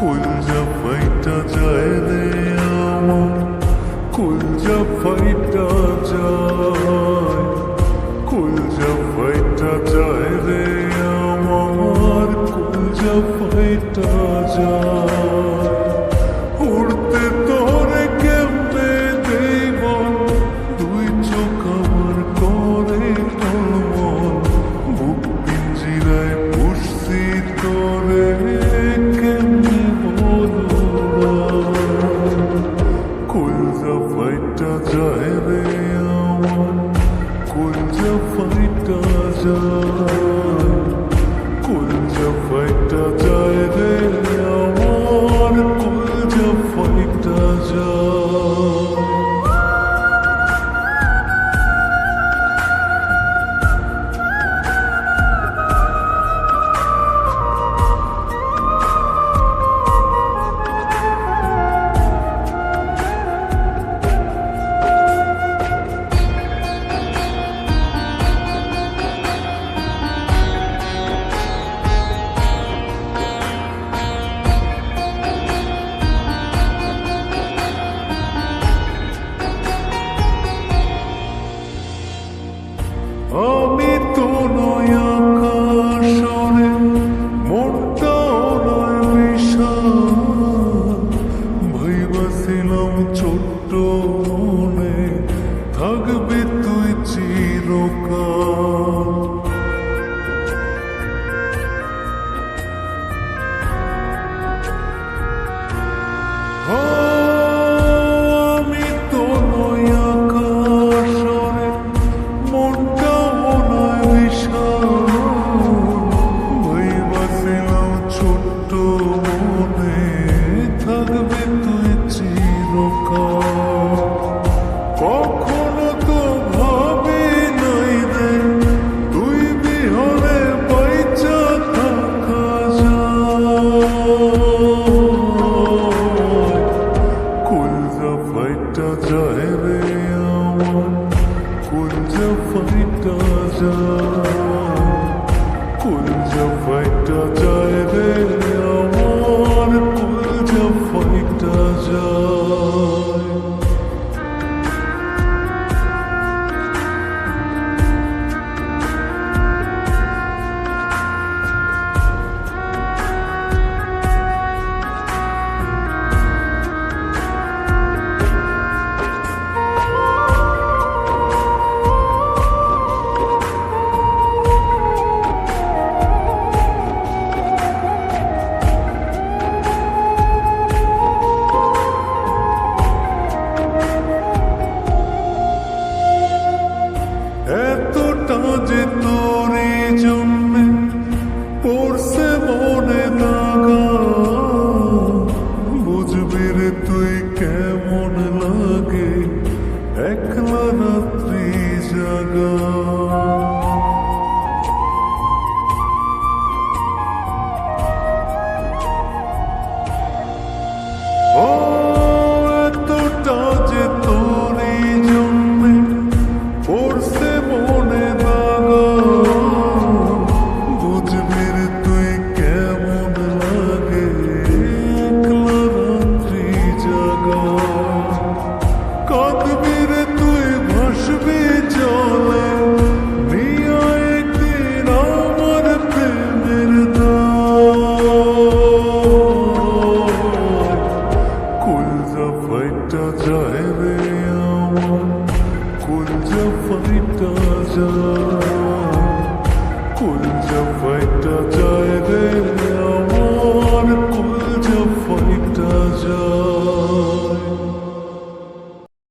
কুলজা ফাইটা যায় রে আমার। কুলজা ফাইটা যায়। വേറെയാവാൻ கொஞ்சம் ഫൈറ്റ് you. so রে তুই কেমন লাগে? একলা রাত্রি জাগা। ফাইটা যায় রে আমার, কুঞ্জা ফাইটা যায়। কুঞ্জা ফাইটা যায় রে আমার, কুঞ্জা ফাইটা যায়।